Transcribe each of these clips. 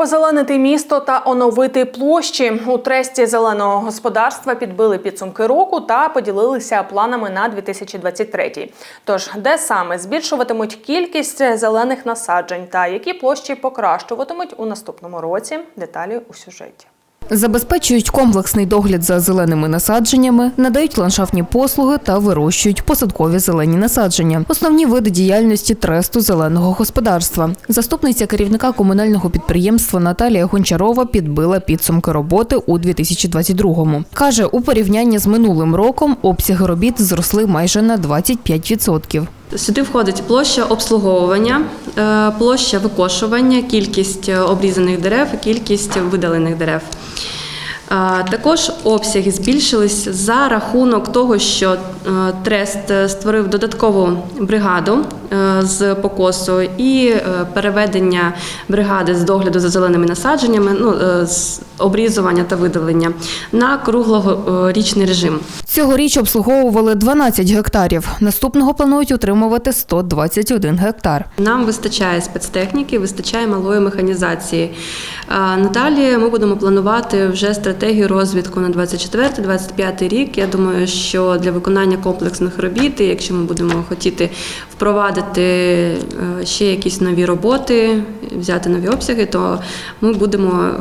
Озеленити місто та оновити площі у тресті зеленого господарства підбили підсумки року та поділилися планами на 2023. Тож, де саме збільшуватимуть кількість зелених насаджень та які площі покращуватимуть у наступному році? Деталі у сюжеті. Забезпечують комплексний догляд за зеленими насадженнями, надають ландшафтні послуги та вирощують посадкові зелені насадження. Основні види діяльності тресту зеленого господарства. Заступниця керівника комунального підприємства Наталія Гончарова підбила підсумки роботи у 2022-му. Каже, у порівнянні з минулим роком обсяги робіт зросли майже на 25%. Сюди входить площа обслуговування, е, площа викошування, кількість е, обрізаних дерев кількість видалених дерев. Також обсяги збільшились за рахунок того, що е, Трест е, створив додаткову бригаду з покосу і е, переведення бригади з догляду за зеленими насадженнями, ну, е, з обрізування та видалення на круглорічний режим. Цьогоріч обслуговували 12 гектарів. Наступного планують утримувати 121 гектар. Нам вистачає спецтехніки, вистачає малої механізації. Надалі ми будемо планувати вже стратегію розвитку на 24-25 рік. Я думаю, що для виконання комплексних робіт, якщо ми будемо хотіти впровадити е, ще якісь нові роботи, взяти нові обсяги, то ми будемо е,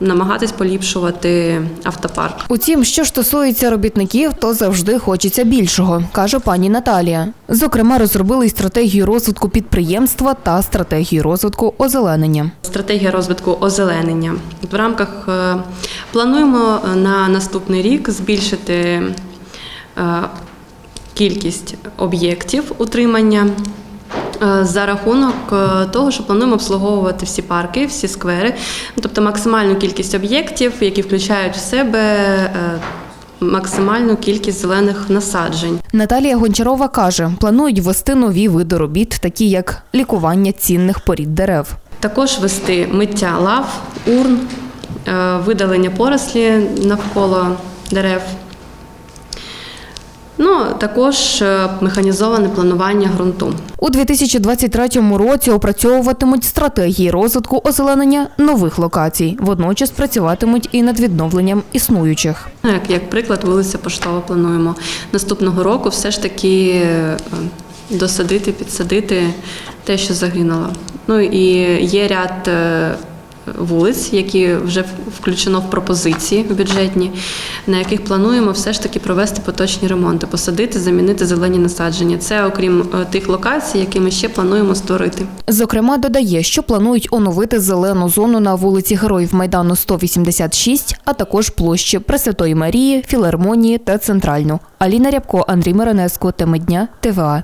намагатись поліпшувати автопарк. Утім, що стосується робітників, то завжди хочеться більшого, каже пані Наталія. Зокрема, розробили й стратегію розвитку підприємства та стратегію розвитку озеленення. Стратегія розвитку озеленення. В рамках е, плануємо на наступний рік збільшити кількість об'єктів утримання. е, За рахунок е, того, що плануємо обслуговувати всі парки, всі сквери, тобто максимальну кількість об'єктів, які включають в себе е, максимальну кількість зелених насаджень. Наталія Гончарова каже, планують ввести нові види робіт, такі як лікування цінних порід дерев. Також вести миття лав, урн, видалення порослі навколо дерев. Ну, також е, механізоване планування ґрунту. У 2023 році опрацьовуватимуть стратегії розвитку озеленення нових локацій. Водночас працюватимуть і над відновленням існуючих. Ну, Як, як приклад, вулиця Поштова плануємо наступного року все ж таки е, досадити, підсадити те, що загинуло. Ну і є ряд е, вулиць, які вже включено в пропозиції бюджетні, на яких плануємо все ж таки провести поточні ремонти, посадити, замінити зелені насадження. Це окрім е, тих локацій, які ми ще плануємо створити. Зокрема, додає, що планують оновити зелену зону на вулиці Героїв Майдану 186, а також площі Пресвятої Марії, Філармонії та Центральну. Аліна Рябко, Андрій Миронеско, Теми дня, ТВА.